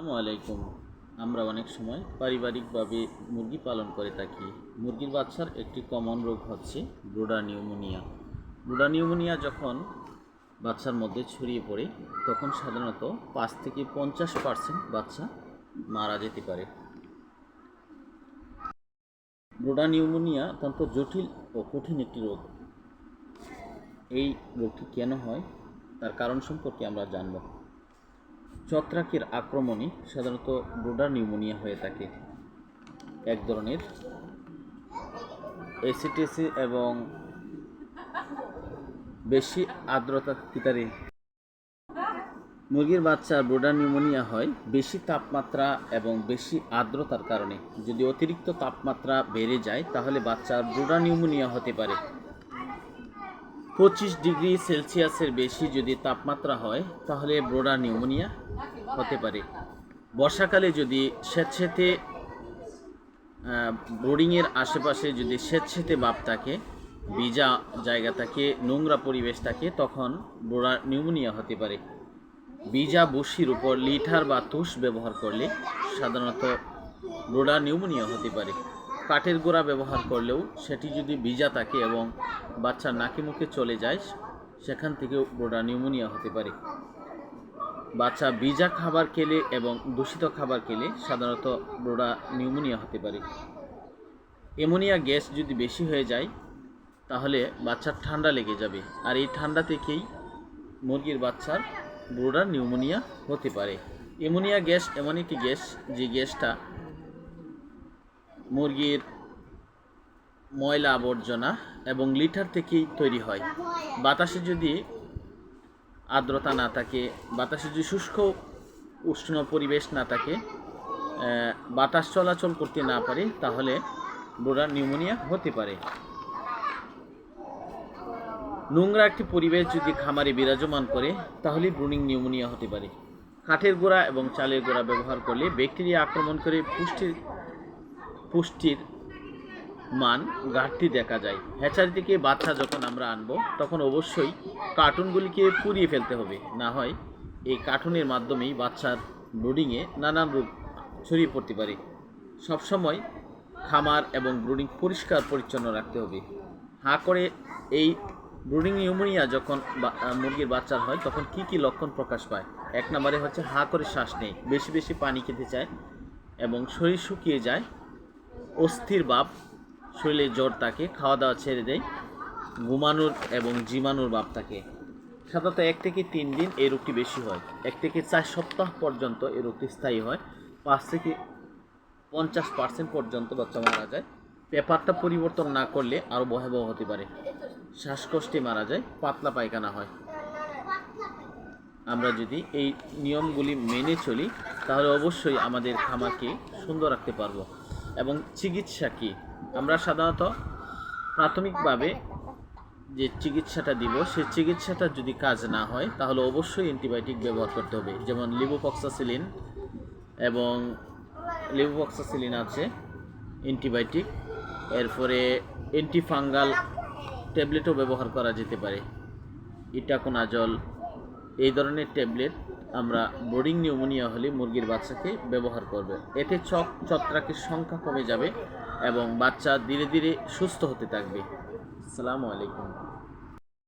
আসসালামু আলাইকুম। আমরা অনেক সময় পারিবারিকভাবে মুরগি পালন করে থাকি। মুরগির বাচ্চার একটি কমন রোগ হচ্ছে ব্রোডা নিউমোনিয়া। ব্রোডা নিউমোনিয়া যখন বাচ্চার মধ্যে ছড়িয়ে পড়ে, তখন সাধারণত পাঁচ থেকে পঞ্চাশ পার্সেন্ট বাচ্চা মারা যেতে পারে। ব্রোডা নিউমোনিয়া অত্যন্ত জটিল ও কঠিন একটি রোগ। এই রোগটি কেন হয়? তার কারণ সম্পর্কে আমরা জানব। ছত্রাকের আক্রমণে সাধারণত ব্রোডার নিউমোনিয়া হয়ে থাকে। এক ধরনের এসিটিসি এবং বেশি আর্দ্রতা কিতারে মুরগির বাচ্চার ব্রোডার নিউমোনিয়া হয় বেশি তাপমাত্রা এবং বেশি আর্দ্রতার কারণে। যদি অতিরিক্ত তাপমাত্রা বেড়ে যায়, তাহলে বাচ্চার ব্রোডার নিউমোনিয়া হতে পারে। পঁচিশ ডিগ্রি সেলসিয়াসের বেশি যদি তাপমাত্রা হয়, তাহলে ব্রোডার নিউমোনিয়া হতে পারে। বর্ষাকালে যদি স্বেচ্ছেতে বোর্ডিংয়ের আশেপাশে যদি স্বেচ্ছেতে ভাব থাকে, ভিজা জায়গা থাকে, নোংরা পরিবেশ থাকে, তখন ব্রোডার নিউমোনিয়া হতে পারে। ভিজা বসির উপর লিটার বা তুষ ব্যবহার করলে সাধারণত ব্রোডার নিউমোনিয়া হতে পারে। কাঠের গোড়া ব্যবহার করলেও সেটি যদি ভিজা থাকে এবং বাচ্চার নাকে মুখে চলে যায়, সেখান থেকেও ব্রোডার নিউমোনিয়া হতে পারে। বাচ্চা ভিজা খাবার খেলে এবং দূষিত খাবার খেলে সাধারণত ব্রোডা নিউমোনিয়া হতে পারে। অ্যামোনিয়া গ্যাস যদি বেশি হয়ে যায়, তাহলে বাচ্চার ঠান্ডা লেগে যাবে আর এই ঠান্ডা থেকেই মুরগির বাচ্চার ব্রোডার নিউমোনিয়া হতে পারে। অ্যামোনিয়া গ্যাস এমন একটি গ্যাস যে গ্যাসটা মুরগির ময়লা আবর্জনা এবং লিটার থেকেই তৈরি হয়। বাতাসে যদি আর্দ্রতা না থাকে, বাতাসে যদি শুষ্ক উষ্ণ পরিবেশ না থাকে বাতাস চলাচল করতে না পারে, তাহলে ব্রোডার নিউমোনিয়া হতে পারে। নোংরা একটি পরিবেশ যদি খামারে বিরাজমান করে, তাহলে ব্রুনিং নিউমোনিয়া হতে পারে। কাঠের গোড়া এবং চালের গোড়া ব্যবহার করলে ব্যাকটেরিয়া আক্রমণ করে পুষ্টির পুষ্টির মান ঘাটতি দেখা যায়। হ্যাচারি থেকে বাচ্চা যখন আমরা আনব, তখন অবশ্যই কার্টুনগুলিকে পুড়িয়ে ফেলতে হবে। না হয় এই কার্টুনের মাধ্যমেই বাচ্চার ব্রুডিংয়ে নানান রূপ ছড়িয়ে পড়তে পারে। সবসময় খামার এবং ব্রুডিং পরিষ্কার পরিচ্ছন্ন রাখতে হবে। হাঁ করে এই ব্রুডিং নিউমোনিয়া যখন মুরগির বাচ্চার হয়, তখন কি কি লক্ষণ প্রকাশ পায়? এক নম্বরে হচ্ছে হাঁ করে শ্বাস নেই বেশি বেশি পানি খেতে চায় এবং শরীর শুকিয়ে যায়। অস্থির ভাব শরীরে জ্বর থাকে খাওয়া দাওয়া ছেড়ে দেয়। ঘুমানোর এবং জিমানোর ভাব থাকে সাধারণত এক থেকে তিন দিন এই রোগটি বেশি হয়। এক থেকে চার সপ্তাহ পর্যন্ত এই রোগটি স্থায়ী হয়। পাঁচ থেকে পঞ্চাশ পার্সেন্ট পর্যন্ত বাচ্চা মারা যায়। পেপারটা পরিবর্তন না করলে আরও ভয়াবহ হতে পারে। শ্বাসকষ্টে মারা যায়, পাতলা পায়খানা হয়। আমরা যদি এই নিয়মগুলি মেনে চলি, তাহলে অবশ্যই আমাদের খামারকে সুন্দর রাখতে পারব। এবং চিকিৎসা কি? আমরা সাধারণত প্রাথমিকভাবে যে চিকিৎসাটা দিব, সেই চিকিৎসাটা যদি কাজ না হয়, তাহলে অবশ্যই অ্যান্টিবায়োটিক ব্যবহার করতে হবে। যেমন লিবোপক্সাসিলিন এবং লিবোপক্সাসিলিন আছে, অ্যান্টিবায়োটিক। এরপরে অ্যান্টিফাঙ্গাল ট্যাবলেটও ব্যবহার করা যেতে পারে। ইটাকোনাজল, এই ধরনের ট্যাবলেট আমরা বোর্ডিং নিউমোনিয়া হলে মুরগির বাচ্চাকে ব্যবহার করবে। এতে চক ছত্রাকের সংখ্যা কমে যাবে এবং বাচ্চা ধীরে ধীরে সুস্থ হতে থাকবে। আসসালামু আলাইকুম।